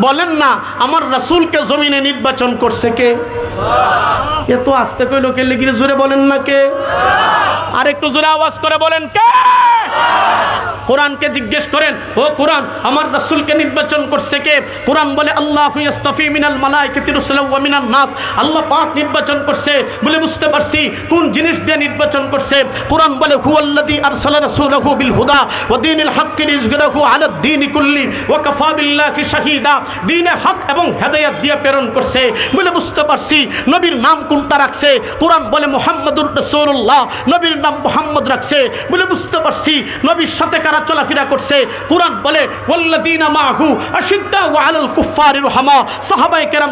বলেন না, আমার রাসুলকে জমিনে নির্বাচন করছে কে? কে তো আসতে কই কে? লিখিয়ে জোরে বলেন না কে? আর একটু জোরে আওয়াজ করে বলেন কে? কোরআনকে জিজ্ঞেস করেন, ও কোরআন, আমার রাসূলকে নির্বাচন করছে কে? কোরআন বলে, আল্লাহ মিনাল ওয়া নাস। আল্লাহ পাক নির্বাচন করছে বলে বুঝতে পারছি কোন জিনিস দিয়ে নির্বাচন করছে। কোরআন বলে, হুয়াল্লাযী আরসালা রাসূলাহু হক এবং দিয়ে প্রেরণ করছে বলে বুঝতে পারছি নবীর নাম কোনটা রাখছে। বলে নবীর নাম রাখছে বলে বুঝতে পারছি সাথে চলাফেরা করছে। কোরআন বলে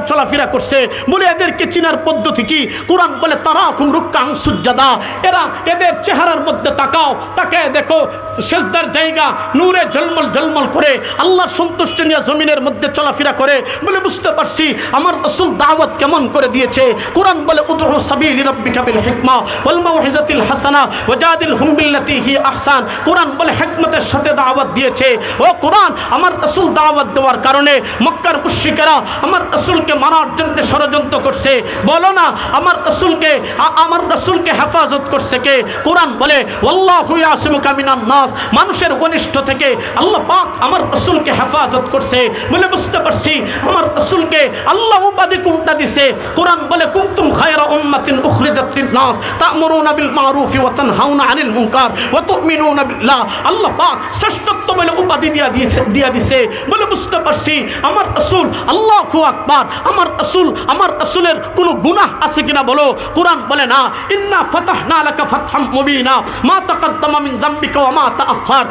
চলাফেরা করছে। বলে এদেরকে চিনার পদ্ধতি কি? কোরআন বলে তারাকুম রুক্কাং সুজ্জাদা। এরা এদের চেহারার মধ্যে তাকাও, তাকায় দেখো, সেজদার জায়গা নূরে জলমল জলমল করে আল্লাহর সন্তুষ্টি নিয়ে জমিনের মধ্যে চলাফেরা করে। বলে, বুঝতে পারছি, আমার রাসূল দাওয়াত কেমন করে দিয়েছে। কোরআন বলে উদরু সাবিলি হিকমা ওয়াল হাসানা ওয়াজাদিলহুম বিল্লাতি আহসান। কোরআন বলে হিকমতের সাথে দাওয়াত দিয়েছে। ও কোরআন, আমার রাসূল দাওয়াত দেওয়ার কারণে মক্কার মুশরিকেরা আমার রাসূলকে মারার জন্য ষড়যন্ত্র করছে। বলো না, আমার রাসূলকে আমার রাসূলকে হেফাজত করছে কে? কোরআন বলে নাস। মানুষের অনিষ্ট থেকে আল্লাহ পাক আমার রাসূলকে হেফাজত করছে। বলে বুঝতে পারছি, আমার রাসূলকে আল্লাহ উপাধি কোনটা দিছে? কোরআন বলে, কুনতুম খায়রা উম্মাতিন উখরিজাত লিন-নাস তা'মুরুনা বিল মারুফি ওয়া তানহাউনা আনিল মুনকার ওয়া তু'মিনুনা বিল্লাহ। আল্লাহ পাক শ্রেষ্ঠত্ব উপাধি দিয়া দিয়েছে, দিয়া দিছে। বলে, বুঝতে পারছি, আমার আল্লাহু আকবার, আমার আমার কোনো আছে কিনা বলো? কোরআন বলে না, ইন্না ফাতাহনা লাকা ফাতহাম মুবিনা, মা মিন যামবিকা ওয়া মা তাআখার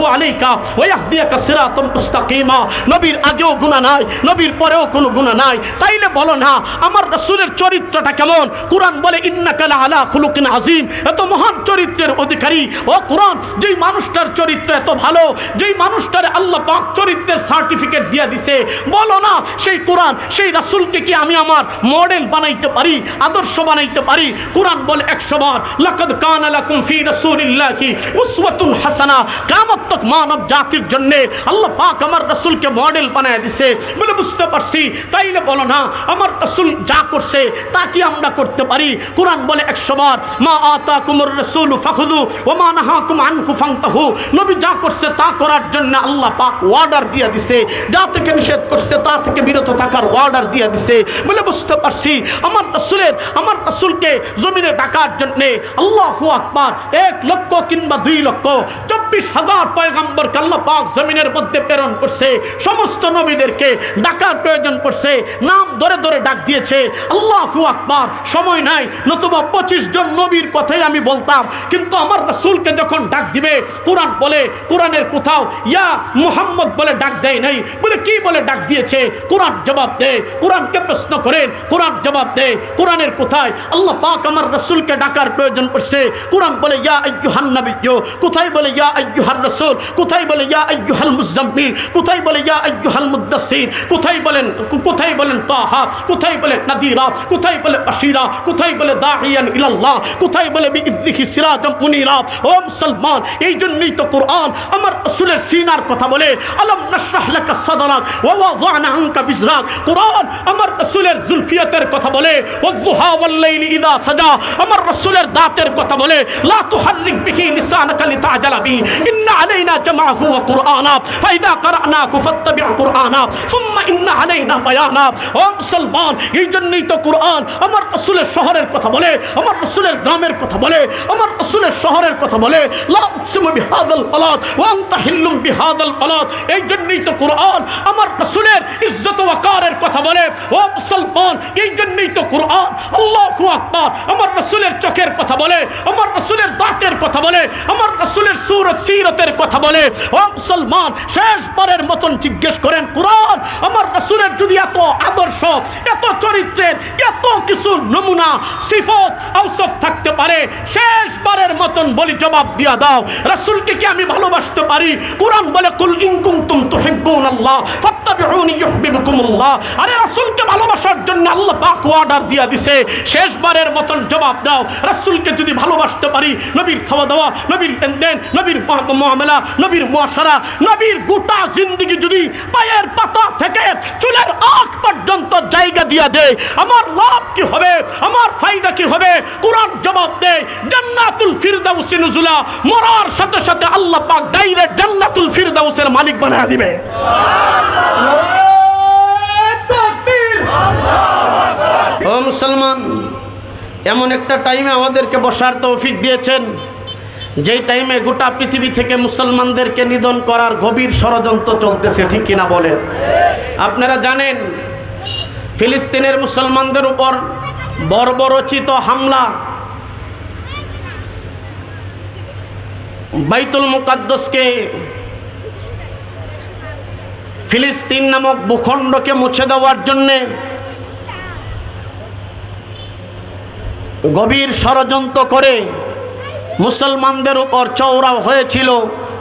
ওয়া আলাইকা, ওয়া ইয়াহদিয়াকা সিরাতাম মুস্তাকিমা। নবীর আগেও গুনাহ নাই, নবীর পরেও কোনো গুনাহ নাই। তাইলে বলো না, আমার রাসূলের চরিত্রটা কেমন? কোরআন বলে, ইন্নাকা লাআলা খুলুকিন আযীম এত মহান চরিত্রের অধিকারী। ও কোরআন, যেই মানুষটার চরিত্র এত ভালো, যেই মানুষটার আল্লাহ পাক চরিত্রের সার্টিফিকেট দিয়ে দিছে। বলো না, সেই কোরআন, সেই রাসূলকে কি আমি আমার মডেল বানাইতে পারি, আদর্শ বানাইতে পারি? কোরআন বলে একশো বার, লাকাদ কানা লাকুম ফি রাসূলিল্লাহি উসওয়াতুন হাসানা। কিয়ামত মানব জাতির জন্য আল্লাহ পাক আমার রাসূলকে মডেল বানায় দিছে। বলে বুঝতে পারছি, তাইলে বলো না, আমার রাসূল যা করছে, তা কি আমরা করতে পারি? কোরআন বলে একশো বার, মা আতাকুমুর রাসূল ফাখুযু, ওয়া মা নাহাকুম আনহু ফান্তাহু। নবী যা করছে তা করার জন্য আল্লাহ পাক অর্ডার দিয়ে দিছে। যা থেকে নিষেধ করছে তা থেকে বিরত থাকার অর্ডার দিয়ে দিছে। বলে বুঝতে পারছি, আমার রাসূলের, আমার রাসূলকে জমিনে ডাকার জন্য আল্লাহু আকবার এক লক্ষ কিংবা দুই লক্ষ চব্বিশ হাজার পয়গাম্বরকে আল্লাহ পাক জমিনের মধ্যে প্রেরণ করছে। সমস্ত নবীদেরকে ডাকার প্রয়োজন পড়ছে। নাম ধরে ধরে ডাক দিয়েছে, আল্লাহু আকবার, সময় নাই, নতুবা পঁচিশ জন নবীর কথাই আমি বলতাম। কিন্তু আমার রাসূলকে যখন ডাক দিবে, কোরআন বলে কোরআনের কোথাও ইয়া মুহাম্মদ বলে ডাক দেয় নাই। বলে কি বলে ডাক দিয়েছে? কোরআন জবাব দেয় কোরআনকে প্রশ্ন করেন। কোরআন জবাব দেয় কোরআনের কোথায়? আল্লাহ পাক আমার রাসূলকে ডাকার প্রয়োজন পড়ছে। কোরআন বলে, ইয়া আইয়ুহান নাবিয়্য। কোথায় বলে, ইয়া আইয়ুহার রাসূল? কোথায় বলে, ইয়া আইয়ুহাল মুজাম্মিল? কোথায় বলে, ইয়া আইয়ুহাল মুদ্দাসসির কোথায় বলেন কোথায় বলেন তাহা? কোথায় বলে, নাযীরা? কোথায় বলে বাশীরা কোথায় বলে, দাঈয়ান ইলাল্লাহ? কোথায় বলে, বিইযনিহি সিরাজাম মুনীরা? ও মুসলমান, এই জন্যই তো কোরআন আমার রসুলের সিনার কথা বলে, আলম নাশরাহ লাকা সাদরাক ওয়া ওয়াযানা আনকা বিজরাক। কোরআন আমার রাসূলের জুলফিয়াতের কথা বলে ওয়াদুহা ওয়াল লাইলি ইযা সাজা। আমার রাসূলের দাঁতের কথা বলে, লা তুহাররিক বিহি লিসানাকা আলাইনা জামাহু ওয়া কুরআনা ফাইদা কারানাহু ফাত্তাবি' কুরআনা সুম্মা ইন্না আলাইনা বায়ানা ও মুসলমান, এই জন্যই তো কোরআন আমার রাসূলের শহরের কথা বলে, আমার রাসূলের গ্রামের কথা বলে, আমার রাসূলের শহরের কথা বলে এই জন্যই তো কোরআন আমার রাসূলের ইজ্জত ওয়াকারের কথা বলে, ও মুসলমান, এই জন্যই তো কোরআন আল্লাহু আকবার, আমার রাসূলের চোখের কথা বলে, আমার রাসূলের দাঁতের কথা বলে, আমার রাসূলের সুরত সিরতের কথা বলে, ও মুসলমান শেষবারের মতন জিজ্ঞেস করেন, কোরআন, আমার রাসূলের যদি এত আদর্শ, এত চরিত্রের, এত কিছু নমুনা, সিফত আউসফ থাকতে পারে শেষবারের মতন বলি জবাব দিয়া দাও। রাসূলকে কি আমি ভালোবাসতে পারি? কোরআন বলে, কুল ইন কুনতুম তুহিব্বুনাল্লাহ ফাত্তাবিউনি ইউহিব্বুকুমুল্লাহ। আরে রাসূলকে ভালোবাসার জন্য আল্লাহ পাক অর্ডার দিয়া দিছে। শেষবারের মতন জবাব দাও। রাসূলকে যদি ভালোবাসতে পারি, নবীর খাওয়া দাওয়া, নবীর লেনদেন, নবীর মুআমালা নবীর মশারা, নবীর গোটা জিন্দেগি যদি পায়ের পাতা থেকে চুলের আখ পর্যন্ত জায়গা দিয়া দেয়, আমার লাভ কি হবে? আমার ফায়দা কি হবে? কোরআন জবাব দেয়, জান্নাতুল ফিরদাউসি নুজুলা, মরার সাথে সাথে আল্লাহ পাক ডাইরেক্ট জান্নাতুল ফিরদাউসের মালিক বানায় দিবে। ও মুসলমান, এমন একটা টাইমে আমাদেরকে বসার তৌফিক দিয়েছেন। যেই টাইমে গোটা পৃথিবী থেকে মুসলমানদেরকে নিধন করার গভীর ষড়যন্ত্র চলতেছে, ঠিক কিনা বলেন? আপনারা জানেন, ফিলিস্তিনের মুসলমানদের উপর বর্বরচিত হামলা বাইতুল মুকাদ্দসকে ফিলিস্তিন নামক ভূখণ্ডকে মুছে দেওয়ার জন্যে গভীর ষড়যন্ত্র করে মুসলমানদের উপর চৌরাও হয়েছিল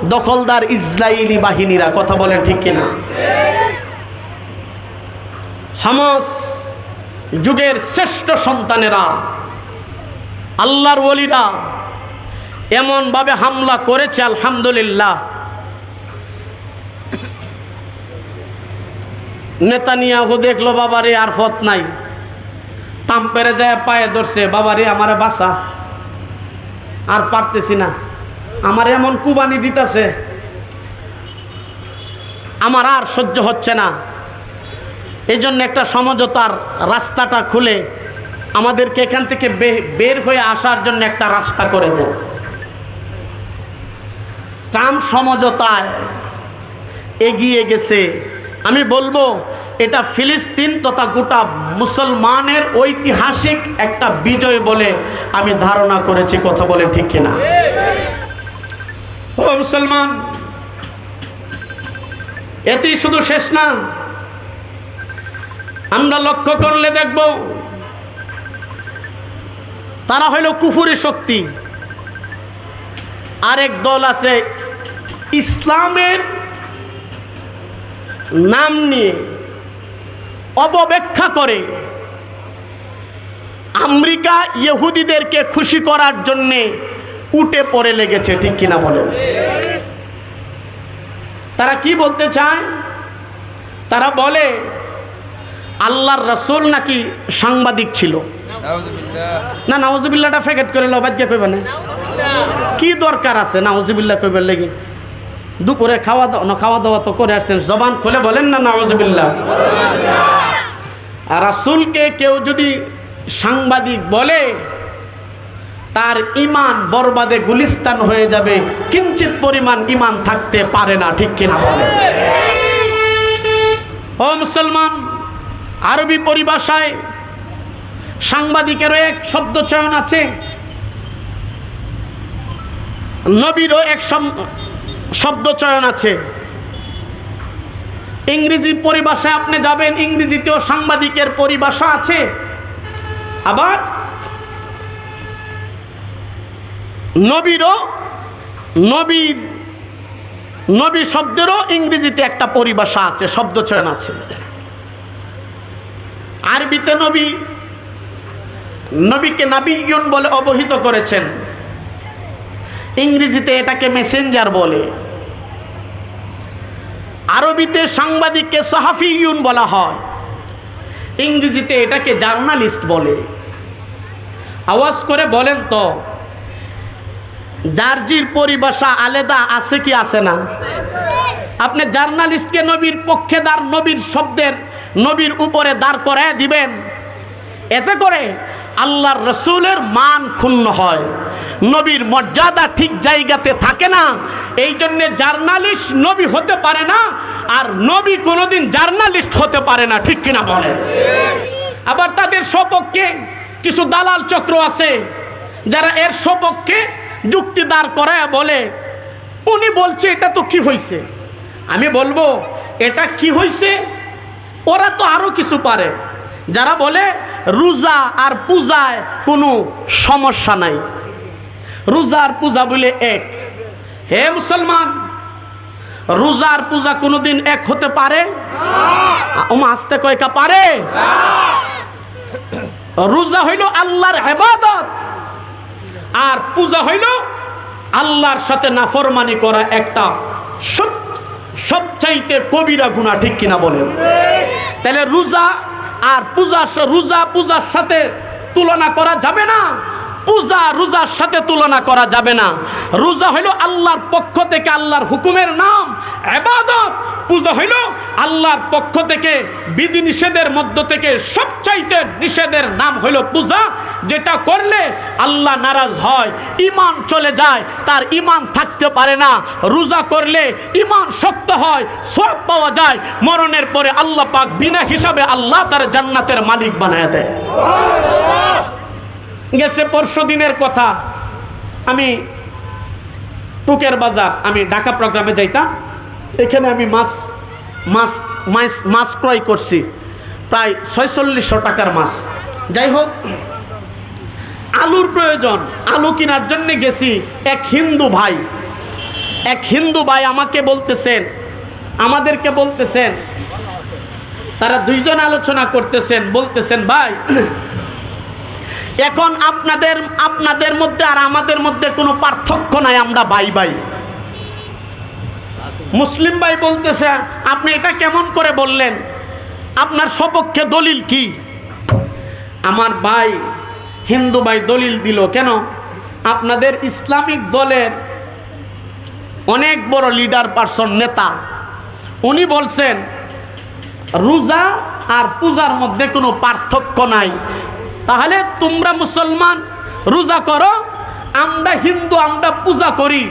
দখলদার ইসরায়েলি বাহিনীরা। কথা বলেন ঠিক কিনা? হামাস যুগের শ্রেষ্ঠ সন্তানেরা, আল্লাহর ওলিরা এমনভাবে হামলা করেছে, আলহামদুলিল্লাহ। নেতানিয়াহু দেখল, বাবারে, আর ফত নাই। টাম্পেরে যায় পায়ে ধরছে, বাবারে, আমারে বাসা আর পারতেছি না। আমার এমন কুবানি দিতেছে, আমার আর সহ্য হচ্ছে না। এই জন্য একটা সমঝোতার রাস্তাটা খুলে আমাদেরকে এখান থেকে বের হয়ে আসার জন্য একটা রাস্তা করে দেন। ট্রাম্প সমঝোতায় এগিয়ে গেছে আমি বলব, এটা ফিলিস্তিন তথা গোটা মুসলমানের ঐতিহাসিক একটা বিজয় বলে আমি ধারণা করেছি, কথা বলে ঠিক কিনা। ও মুসলমান এতেই শুধু শেষ না, আমরা লক্ষ্য করলে দেখব, তারা হইল কুফুরি শক্তি। আরেক দল আছে ইসলামের নাম নিয়ে অপব্যাখ্যা করে আমেরিকা ইহুদিদেরকে খুশি করার জন্যে উঠে পড়ে লেগেছে, ঠিক কিনা বলে? তারা কি বলতে চায়? তারা বলে, আল্লাহর রসুল নাকি সাংবাদিক ছিল। না নাউজুবিল্লাটা ফেকেট করে লবাজ্ঞা কইবে না। কি দরকার আছে? নাউজুবিল্লা কইবার লেগে। দুপুরে খাওয়া দাওয়া খাওয়া দাওয়া তো করে আসছেন। জবান খুলে বলেন না নাউজুবিল্লা আর রাসুলকে কেউ যদি সাংবাদিক বলে, তার ইমান বরবাদে গুলিস্তান হয়ে যাবে, কিঞ্চিত পরিমাণ ইমান থাকতে পারে না, ঠিক কিনা বলে ও মুসলমান, আরবি পরিভাষায় সাংবাদিকেরও এক শব্দ চয়ন আছে। নবীরও এক সম- শব্দ চয়ন আছে। ইংরেজি পরিভাষায় আপনি যাবেন, ইংরেজিতেও সাংবাদিকের পরিভাষা আছে। আবার নবীরও, নবীর, নবী শব্দেরও ইংরেজিতে একটা পরিভাষা আছে, শব্দ চয়ন আছে। আরবিতে নবী, নবীকে নাবিয়ন বলে অবহিত করেছেন। ইংরেজিতে এটাকে মেসেঞ্জার বলে। আরবিতে সাংবাদিককে সাহাফিউন বলা হয়। ইংরেজিতে এটাকে জার্নালিস্ট বলে। আওয়াজ করে বলেন তো, জার্জির পরিভাষা আলাদা আছে কি আছে না? আপনি জার্নালিস্টকে নবীর পক্ষে দাঁড় নবীর শব্দের, নবীর উপরে দাঁড় করায় দিবেন। এতে করে আল্লাহর রসুলের মান ক্ষুণ্ণ হয়। নবীর মর্যাদা ঠিক জায়গাতে থাকে না। এই জন্যে জার্নালিস্ট নবী হতে পারে না, আর নবী কোনোদিন জার্নালিস্ট হতে পারে না, ঠিক কিনা বলে? আবার তাদের সপক্ষে কিছু দালাল চক্র আছে, যারা এর সপক্ষে যুক্তি দাঁড় করায় বলে, উনি বলছে, এটা তো কি হয়েছে আমি বলব, এটা কি হয়েছে ওরা তো আরও কিছু পারে। যারা বলে রোজা আর পূজায় কোনো সমস্যা নাই। রোজা আর পূজা বলে এক। হে মুসলমান, রোজা আর পূজা কোনোদিন এক হতে পারে? ওমা আসতে কয়কা পারে? রোজা হইল আল্লাহর হেবাদত আর পূজা হইল আল্লাহর সাথে নাফরমানি করা একটা সব সবচাইতে কবিরা গুণা ঠিক কিনা বলেন? তাহলে রোজা আর পূজা রোজা পূজার সাথে তুলনা করা যাবে না। পূজা রোজার সাথে তুলনা করা যাবে না। রোজা হইল আল্লাহর পক্ষ থেকে আল্লাহর হুকুমের নাম, এবাদত। পূজা হইল আল্লাহর পক্ষ থেকে বিধি নিষেধের মধ্য থেকে সবচাইতে নিষেধের নাম হইল পূজা, যেটা করলে আল্লাহ নারাজ হয় ইমান চলে যায়, তার ইমান থাকতে পারে না। রোজা করলে ইমান শক্ত হয় সব পাওয়া যায়, মরণের পরে আল্লাহ পাক বিনা হিসাবে আল্লাহ তার জান্নাতের মালিক বানায় দেয়। গেছে পরশু দিনের কথা। আমি টুকের বাজার, আমি ঢাকা প্রোগ্রামে যাইতাম। এখানে আমি মাছ মাছ মাছ মাছ ক্রয় করছি। প্রায় ছয়চল্লিশশো টাকার মাছ। যাই হোক, আলুর প্রয়োজন। আলু কেনার জন্য গেছি এক হিন্দু ভাই। এক হিন্দু ভাই আমাকে বলতেছেন, আমাদেরকে বলতেছেন, তারা দুইজন আলোচনা করতেছেন, বলতেছেন, ভাই এখন আপনাদের আপনাদের মধ্যে আর আমাদের মধ্যে কোনো পার্থক্য নাই, আমরা ভাই ভাই। মুসলিম ভাই বলতেছে, আপনি এটা কেমন করে বললেন? আপনার সপক্ষে দলিল কি? আমার ভাই, হিন্দু ভাই দলিল দিল, কেন? আপনাদের ইসলামিক দলের অনেক বড় লিডার পার্সন নেতা, উনি বলছেন, রোজা আর পূজার মধ্যে কোনো পার্থক্য নাই। তাহলে তোমরা মুসলমান, রোজা করো, আমরা হিন্দু, আমরা পূজা করি।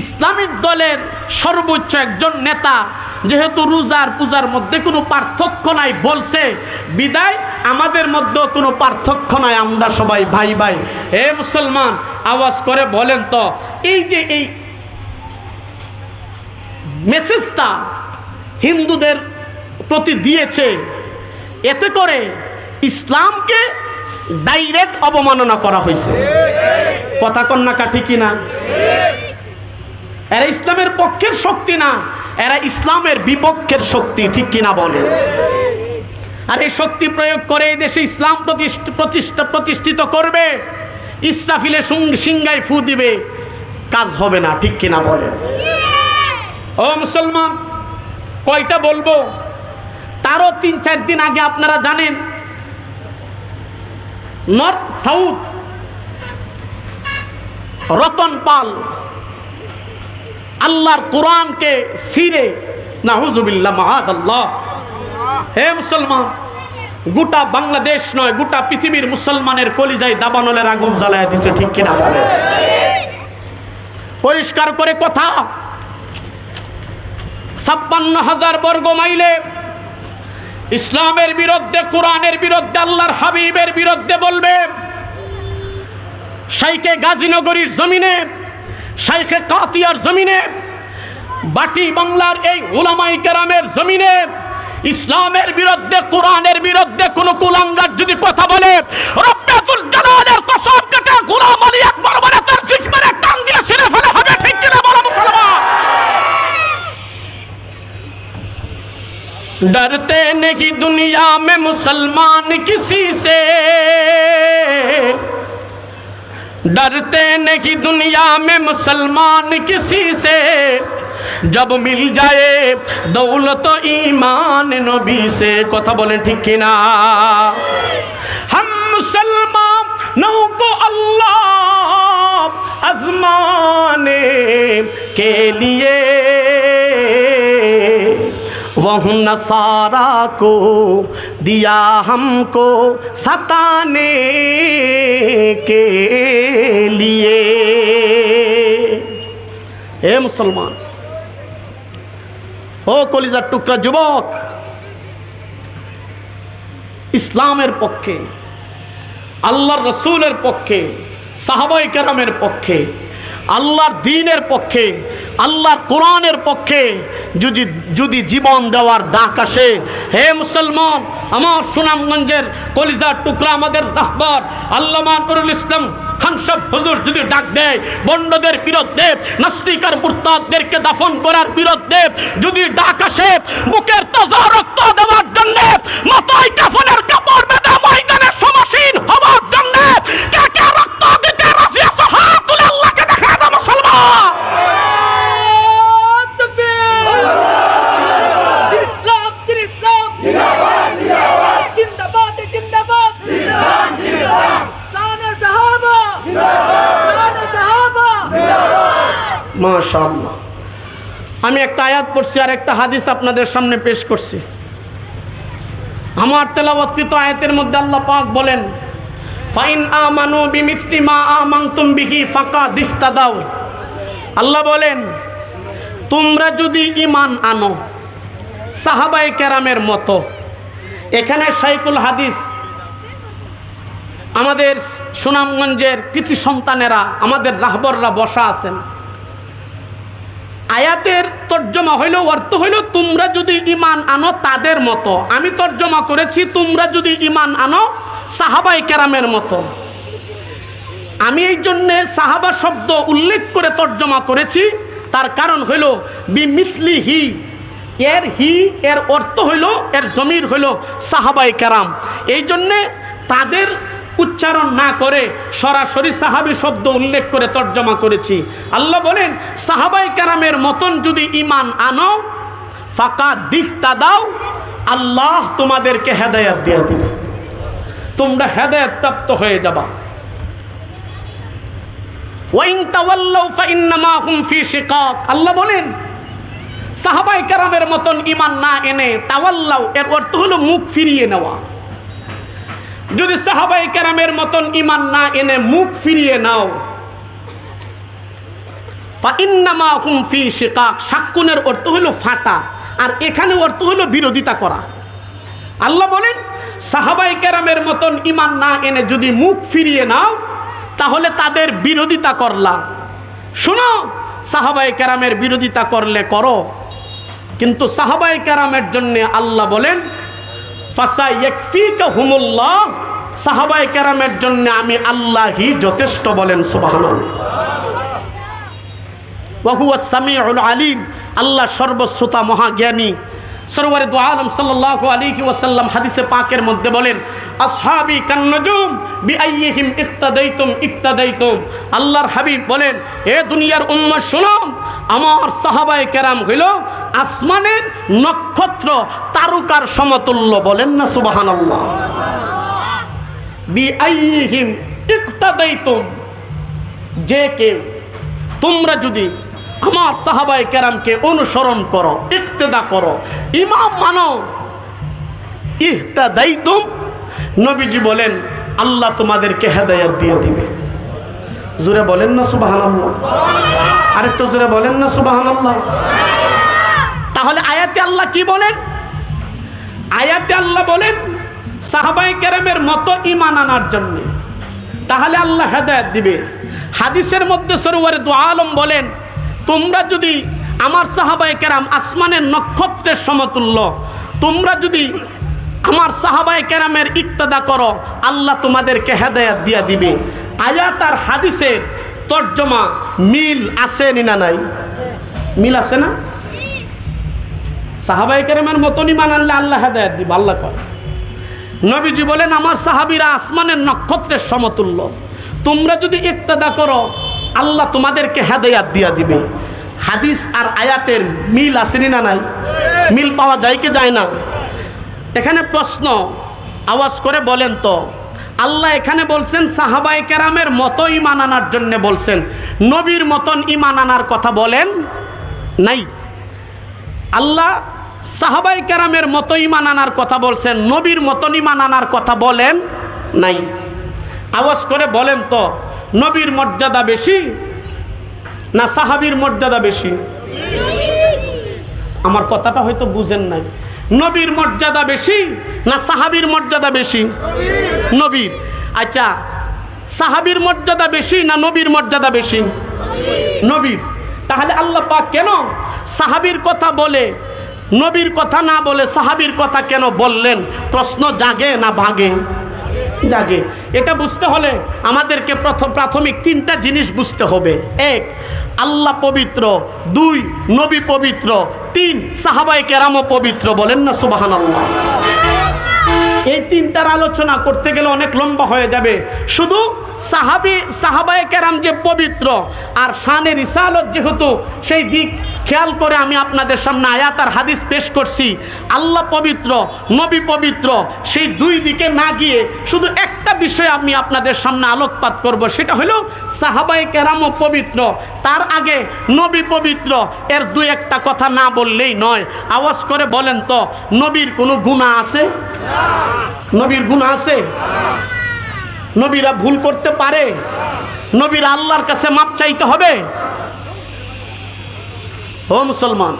ইসলামিক দলের সর্বোচ্চ একজন নেতা, যেহেতু রোজার পূজার মধ্যে কোনো পার্থক্য নাই, বলছে, বিদায়, আমাদের মধ্যে কোনো পার্থক্য নাই, আমরা সবাই ভাই ভাই। হে মুসলমান, আওয়াজ করে বলেন তো, এই যে এই মেসেজটা হিন্দুদের প্রতি দিয়েছে, এতে করে ইসলামকে ডাইরেক্ট অবমাননা করা হয়েছে। কথা কন্যা কাঠি কিনা এরা ইসলামের পক্ষের শক্তি না, এরা ইসলামের বিপক্ষের শক্তি, ঠিক কিনা বলে? আর এই শক্তি প্রয়োগ করে এই দেশে ইসলাম প্রতিষ্ঠ- প্রতিষ্ঠা প্রতিষ্ঠিত করবে, ইসরাফিলে সুং- সিংগায় ফু দিবে, কাজ হবে না, ঠিক কিনা বলে? ও মুসলমান, কয়টা বলব? তারও তিন চার দিন আগে আপনারা জানেন নর্থ সাউথ, রতন পাল, আল্লাহর কোরআনকে সিরে নাহুজুবিল্লাহ মাহাদ আল্লাহ হে মুসলমান, গোটা বাংলাদেশ নয়, গোটা পৃথিবীর মুসলমানের কলিজায় দাবানলের আগুন জ্বালায় দিছে, ঠিক কিনা বলে? পরিষ্কার করে কথা, ছাপ্পান্ন হাজার বর্গ মাইলে ইসলামের বিরুদ্ধে, কোরআনের বিরুদ্ধে, আল্লাহর হাবিবের বিরুদ্ধে বলবে শাইকে গাজীনগরীর জমিনে, শাইখে কাতিয়ার জমিনে, বাটি বাংলার এই ওলামাই কেরামের জমিনে, ইসলামের বিরুদ্ধে, কোরআনের বিরুদ্ধে কোন কুলাঙ্গার যদি কথা বলে রব্বাতুল জালালের কসম কেটে গোলাম আলী একবার বলে তার জিহ্বারে টান দিয়ে ছিঁড়ে डरते नहीं दुनिया में मुसलमान किसी से। डरते नहीं दुनिया में मुसलमान किसी से। जब मिल जाए दौलत ईमान नबी से। कथा बोले ठीक कि ना हम मुसलमानों को अल्लाह अजमान के लिए। वह नसारा को दिया हमको सताने के लिए হে মুসলমান ও কলিজার টুকরা যুবক ইসলামের পক্ষে আল্লাহর রসুলের পক্ষে সাহাবাই কেরামের পক্ষে আল্লাহর দিনের পক্ষে আল্লাহর কোরআনের পক্ষে যদি যদি জীবন দেওয়ার ডাক আসে, হে মুসলমান, আমার সুনামগঞ্জের কলিজার টুকরা আমাদের রাহবার, আল্লামা নুরুল ইসলাম দাফন করার যদি ডাক দেওয়ার জন্য, মাথায় কাফনের কাপড় বেঁধে ময়দানে সমাসীন হওয়ার জন্য কে কে রক্ত দিতে রাজি আছো হাত তুলে আল্লাহকে দেখা দাও মুসলমান ইসলাম ইসলাম জিন্দাবাদ মাশাআল্লাহ। আমি একটা আয়াত পড়ছি আর একটা হাদিস আপনাদের সামনে পেশ করছি। আমার তেলাবৎকৃত আয়াতের মধ্যে আল্লাহ পাক বলেন, ফাইন আমানু বিমিসলি মা আমানতুম বিহি ফাকা দিখতা দাও আল্লাহ বলেন, তোমরা যদি ইমান আনো সাহাবাই কেরামের মতো, এখানে সাইকুল হাদিস, আমাদের সুনামগঞ্জের কৃতি সন্তানেরা, আমাদের রাহবররা বসা আছেন। আয়াতের তর্জমা হইল অর্থ হইল, তোমরা যদি ইমান আনো তাদের মতো। আমি তর্জমা করেছি, তোমরা যদি ইমান আনো সাহাবাই কেরামের মতো। আমি এই জন্যে সাহাবা শব্দ উল্লেখ করে তর্জমা করেছি। তার কারণ হইল বিমিসলি হি এর হি, এর অর্থ হইল, এর জমির হইল সাহাবাই কেরাম। এই জন্যে তাদের উচ্চারণ না করে সরাসরি সাহাবি শব্দ উল্লেখ করে তর্জমা করেছি। আল্লাহ বলেন, সাহাবাই কেরামের মতন যদি ইমান আনো ফাঁকা দিকতা দাও, আল্লাহ তোমাদেরকে হেদায়াত দিয়ে দিবে। তোমরা হেদায়াত প্রাপ্ত হয়ে যাবা। আল্লাহ বলেন, সাহাবাই কেরামের মতন ইমান না এনে তাওয়াল্লাউ এর অর্থ হলো মুখ ফিরিয়ে নেওয়া। যদি সাহাবাই কেরামের মতন ইমান না এনে মুখ ফিরিয়ে নাও ফি শিকাক, সাক্কুনের অর্থ হলো ফাটা, আর এখানে অর্থ হলো বিরোধিতা করা। আল্লাহ বলেন সাহাবাই কেরামের মতন ইমান না এনে যদি মুখ ফিরিয়ে নাও, তাহলে তাদের বিরোধিতা করলা। শোনো সাহাবাই কেরামের বিরোধিতা করলে করো, কিন্তু সাহাবাই কেরামের জন্য আল্লাহ বলেন ফাসা হুমুল্লাহ। সাহাবাই কেরামের জন্য আমি আল্লাহই যথেষ্ট বলেন, সুবহানাল্লাহ। আল্লাহ সর্বশ্রোতা মহাজ্ঞানী। সরওয়ারে দু আলম সাল্লাল্লাহু আলাইহি ওয়াসাল্লাম হাদিসে পাকের মধ্যে বলেন, আসহাবি কান্নজুম বিআইয়িহিম ইক্তাদাইতুম ইক্তাদাইতুম আল্লাহর হাবিব বলেন, এ দুনিয়ার উম্মত শোনো আমার সাহাবায়ে কেরাম হইল আসমানের নক্ষত্র তারকার সমতুল্য বলেন না ইক্তাদাইতুম। যে কেউ তোমরা যদি আমার সাহাবাই কেরামকে অনুসরণ করো, ইক্তেদা করো, ইমাম মানো, ইহতাদাইতুম, নবীজি বলেন, আল্লাহ তোমাদেরকে হেদায়াত দিয়ে দিবে। জোরে বলেন না সুবহানাল্লাহ। আরেকটু জোরে বলেন না সুবহানাল্লাহ। তাহলে আয়াতে আল্লাহ কি বলেন? আয়াতে আল্লাহ বলেন সাহাবাই কেরামের মতো ইমান আনার জন্য। তাহলে আল্লাহ হেদায়ত দিবে। হাদিসের মধ্যে সরোয়ারে দু আলম বলেন, তোমরা যদি আমার সাহাবাই কেরাম আসমানের নক্ষত্রের সমতুল্য, তোমরা যদি আমার সাহাবাই কেরামের ইক্তদা করো, আল্লাহ তোমাদেরকে হেদায়াত দিয়া দিবে। আয়াত আর হাদিসের তর্জমা মিল আছে না নাই? মিল আছে না? সাহাবাই কেরামের মতনই মানানলে আল্লাহ হেদায়াত দিব, আল্লাহ কয়। নবীজি বলেন, আমার সাহাবিরা আসমানের নক্ষত্রের সমতুল্য। তোমরা যদি ইক্তদা করো, আল্লাহ তোমাদেরকে হেদায়াত দিয়া দিবে। হাদিস আর আয়াতের মিল আসেনি না নাই? মিল পাওয়া যায় কি যায় না? এখানে প্রশ্ন আওয়াজ করে বলেন তো আল্লাহ এখানে বলছেন সাহাবাই কেরামের মতো ইমান আনার জন্য বলছেন। নবীর মতন ইমান আনার কথা বলেন নাই। আল্লাহ সাহাবাই কেরামের মতো ইমান আনার কথা বলছেন, নবীর মতন ইমান আনার কথা বলেন নাই। আওয়াজ করে বলেন তো, নবীর মর্যাদা বেশি না সাহাবির মর্যাদা বেশি? আমার কথাটা হয়তো বুঝেন নাই। নবীর মর্যাদা বেশি না সাহাবির মর্যাদা বেশি? নবীর। আচ্ছা সাহাবির মর্যাদা বেশি না নবীর মর্যাদা বেশি? নবীর। তাহলে আল্লাহ পাক কেন সাহাবির কথা বলে, নবীর কথা না বলে সাহাবির কথা কেন বললেন? প্রশ্ন জাগে না ভাগে? জাগে। এটা বুঝতে হলে আমাদেরকে প্রথম প্রাথমিক তিনটা জিনিস বুঝতে হবে। এক, আল্লাহ পবিত্র। দুই, নবী পবিত্র। তিন সাহাবাই কেরামও পবিত্র বলেন না সুবাহান আল্লাহ এই তিনটার আলোচনা করতে গেলে অনেক লম্বা হয়ে যাবে। শুধু সাহাবি সাহাবায় কেরাম যে পবিত্র, আর শানের ইসালত যেহেতু, সেই দিক খেয়াল করে আমি আপনাদের সামনে আয়াত আর হাদিস পেশ করছি। আল্লাহ পবিত্র, নবী পবিত্র, সেই দুই দিকে না গিয়ে শুধু একটা বিষয় আমি আপনাদের সামনে আলোকপাত করব, সেটা হলো সাহাবাই কেরামও পবিত্র, তার আগে নবী পবিত্র, এর দুই একটা কথা না বললেই নয়। আওয়াজ করে বলেন তো, নবীর কোনো গুণা আছে? নবীর গুণা আছে? নবীরা ভুল করতে পারে? নবীর আল্লাহর কাছে মাপ চাইতে হবে? ও মুসলমান,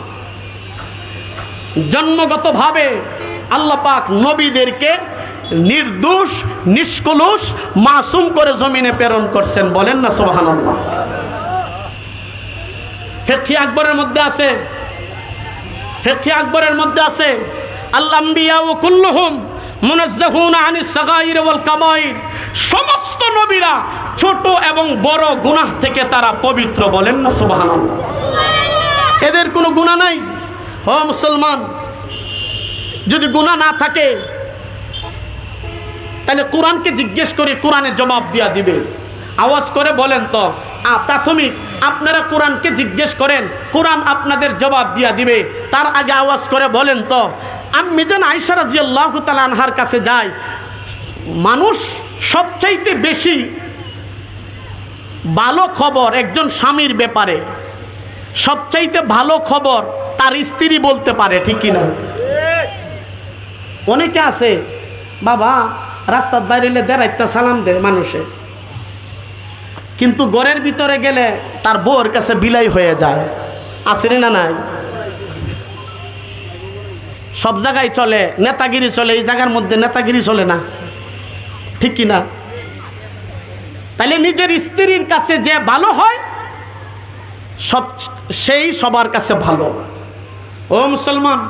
জন্মগতভাবে আল্লাহ পাক নবীদেরকে নির্দোষ, নিষ্কলুষ, মাসুম করে জমিনে প্রেরণ করছেন, বলেন না সোহান ফেকি আকবরের মধ্যে আছে ফেকি আকবরের মধ্যে আছে আল্লাহ ও কাবাইর সমস্ত নবীরা ছোট এবং বড় গুনাহ থেকে তারা পবিত্র, বলেন না সুবহানাল্লাহ। এদের কোনো গুণা নাই। ও মুসলমান, যদি গুণা না থাকে, তাহলে কোরআনকে জিজ্ঞেস করে কোরআনে জবাব দিয়া দিবে। আওয়াজ করে বলেন তো প্রাথমিক, আপনারা কোরআনকে জিজ্ঞেস করেন, কোরআন আপনাদের জবাব দিয়া দিবে। তার আগে আওয়াজ করে বলেন তো আমি যেন আইসার জিয়াল্লাহ আনহার কাছে যাই মানুষ সবচাইতে বেশি ভালো খবর একজন স্বামীর ব্যাপারে। সবচাইতে ভালো খবর তার স্ত্রী বলতে পারে, ঠিক কিনা? অনেকে আছে, বাবা, রাস্তার বাইরে এলে দেড়াইতে সালাম দেয় মানুষে। কিন্তু ঘরের ভিতরে গেলে তার বউর কাছে বিলাই হয়ে যায়। আসেনি না নাই? সব জায়গায় চলে, নেতাগিরি চলে, এই জায়গার মধ্যে নেতাগিরি চলে না? ঠিক কিনা? তাহলে নিজের স্ত্রীর কাছে যে ভালো হয় সব সেই সবার কাছে ভালো। ও মুসলমান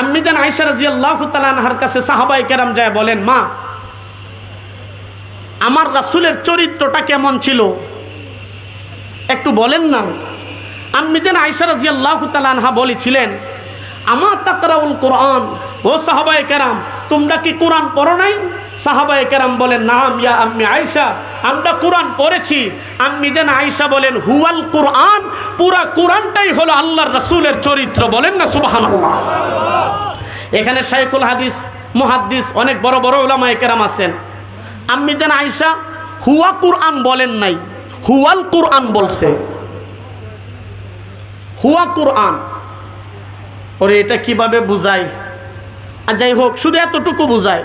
আমি আইসা রাজি আল্লাহ কাছে সাহাবাই কেরাম যায় বলেন, মা, আমার রাসুলের চরিত্রটা কেমন ছিল? একটু বলেন না। আমি আইসা রাজি আল্লাহ বলেছিলেন আমার তাকরাউল কোরআন? ও সাহাবাই কেরাম, তোমরা কি কোরআন পড়ো নাই? সাহাবাই কেরাম বলেন, নাম ইয়া আম্মি আমরা কোরআন পড়েছি। আম্মি দেন আয়সা বলেন, হুয়াল কোরআন? পুরা কোরআনটাই হলো আল্লাহর রসুলের চরিত্র। বলেন না, সুবহানাল্লাহ। এখানে শাইখুল হাদিস, মুহাদ্দিস, অনেক বড় বড় ওলামায়ে কেরাম আছেন। আম্মি দেন আয়সা হুয়া কোরআন? বলেন নাই। হুয়াল কোরআন? বলছে। হুয়া কোরআন? ওরে, এটা কীভাবে বুঝাই আর যাই হোক, শুধু এতটুকু বুঝায়।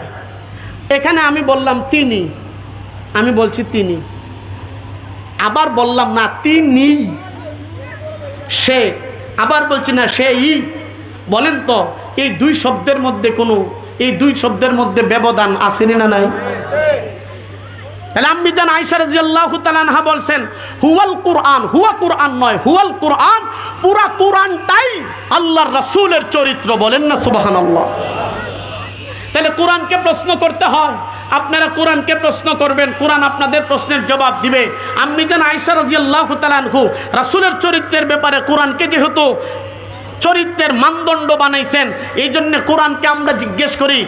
এখানে আমি বললাম, তিনি আমি বলছি তিনি। আবার বললাম, না, তিনি সে। আবার বলছি, না সে ই বলেন তো, এই দুই শব্দের মধ্যে কোনো, এই দুই শব্দের মধ্যে ব্যবধান আসেনি না নাই? বলছেন, হুয়াল কুরআন, হুয়া কুরআন নয়, হুয়াল কুরআন পুরা চরিত্র। বলেন না, সুবহানাল্লাহ। তাহলে কোরআনকে প্রশ্ন করতে হয়। আপনারা কোরআনকে প্রশ্ন করবেন, কোরআন আপনাদের প্রশ্নের জবাব দিবে। আমি যেন আয়সা রাজিয়াল্লাহ রাসুলের রাসূলের চরিত্রের ব্যাপারে কোরআনকে যেহেতু চরিত্রের মানদণ্ড বানাইছেন এই জন্য কোরআনকে আমরা জিজ্ঞেস করি